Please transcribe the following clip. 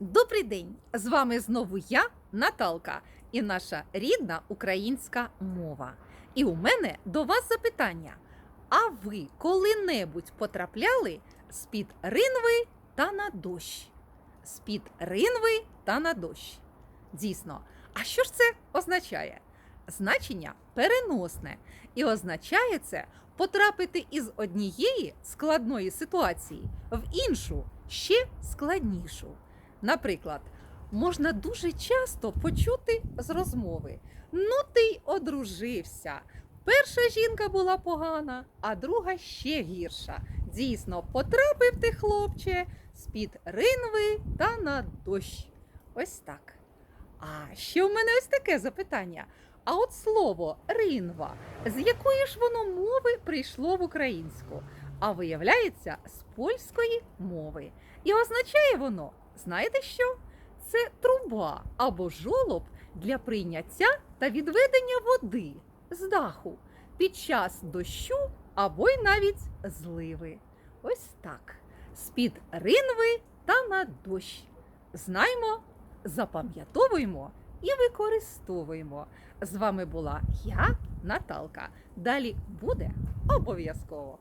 Добрий день! З вами знову я, Наталка, і наша рідна українська мова. І у мене до вас запитання: а ви коли-небудь потрапляли з-під ринви та на дощ? З-під ринви та на дощ. Дійсно, а що ж це означає? Значення переносне і означає це потрапити із однієї складної ситуації в іншу, ще складнішу. Наприклад, можна дуже часто почути з розмови: ну ти й одружився. Перша жінка була погана, а друга ще гірша. Дійсно, потрапив ти, хлопче, з-під ринви та на дощ. Ось так. А ще в мене ось таке запитання. А от слово ринва, з якої ж воно мови прийшло в українську? А виявляється, з польської мови. І означає воно, знаєте що? Це труба або жолоб для прийняття та відведення води з даху під час дощу або й навіть зливи. Ось так. З-під ринви та на дощ. Знаймо, запам'ятовуємо і використовуємо. З вами була я, Наталка. Далі буде обов'язково.